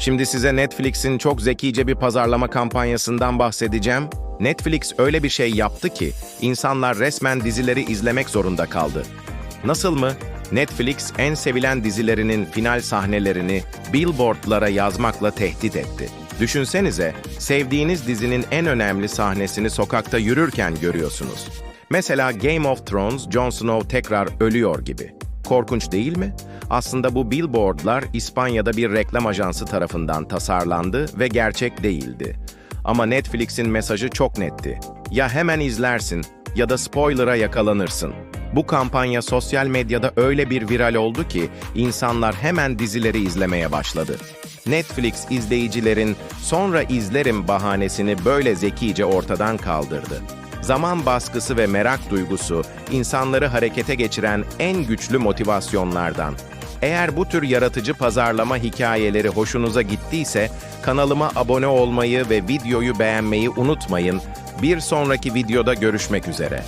Şimdi size Netflix'in çok zekice bir pazarlama kampanyasından bahsedeceğim. Netflix öyle bir şey yaptı ki insanlar resmen dizileri izlemek zorunda kaldı. Nasıl mı? Netflix en sevilen dizilerinin final sahnelerini billboardlara yazmakla tehdit etti. Düşünsenize, sevdiğiniz dizinin en önemli sahnesini sokakta yürürken görüyorsunuz. Mesela Game of Thrones, Jon Snow tekrar ölüyor gibi. Korkunç değil mi? Aslında bu billboardlar İspanya'da bir reklam ajansı tarafından tasarlandı ve gerçek değildi. Ama Netflix'in mesajı çok netti. Ya hemen izlersin ya da spoiler'a yakalanırsın. Bu kampanya sosyal medyada öyle bir viral oldu ki insanlar hemen dizileri izlemeye başladı. Netflix izleyicilerin sonra izlerim bahanesini böyle zekice ortadan kaldırdı. Zaman baskısı ve merak duygusu insanları harekete geçiren en güçlü motivasyonlardan. Eğer bu tür yaratıcı pazarlama hikayeleri hoşunuza gittiyse kanalıma abone olmayı ve videoyu beğenmeyi unutmayın. Bir sonraki videoda görüşmek üzere.